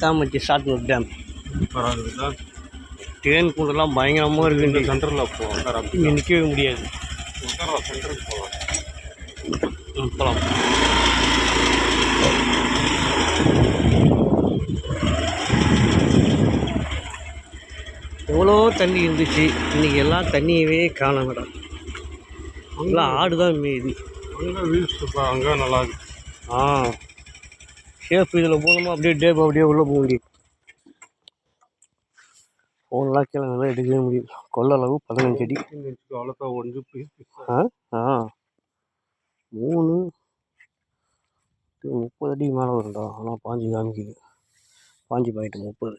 தாமச்சி ஷார்ட்நூர் dam பரவாயில்ல தேன் கூண்டெல்லாம் பயங்கரமாக இந்த இருக்குது சென்டரில் போ உட்கார இங்கே நிற்கவே முடியாது. சென்டருக்கு போகலாம் ம், போலாம். எவ்வளோ தண்ணி இருந்துச்சு? இன்னைக்கு எல்லாம் தண்ணியவே காண மேடம். எல்லாம் ஆடு தான் மேயுது அங்கே வீல்ஸ் அங்கே நல்லா இருக்கு. ஆ. ஷேஃப் இதில் போனோமா அப்படியே டேப் அப்படியே உள்ளே போக முடியும். ஃபோன்லாம் கீழே நல்லா எடுக்கவே முடியும். கொள்ளளவு பதினஞ்சு அடி. அவ்வளோதான் ஒன்று ஆ? ஆ. மூணு. முப்பது அடி மேலே வரும்டா. ஆனால் பாஞ்சு காமிக்குது. பாஞ்சு பாயிண்ட் முப்பது.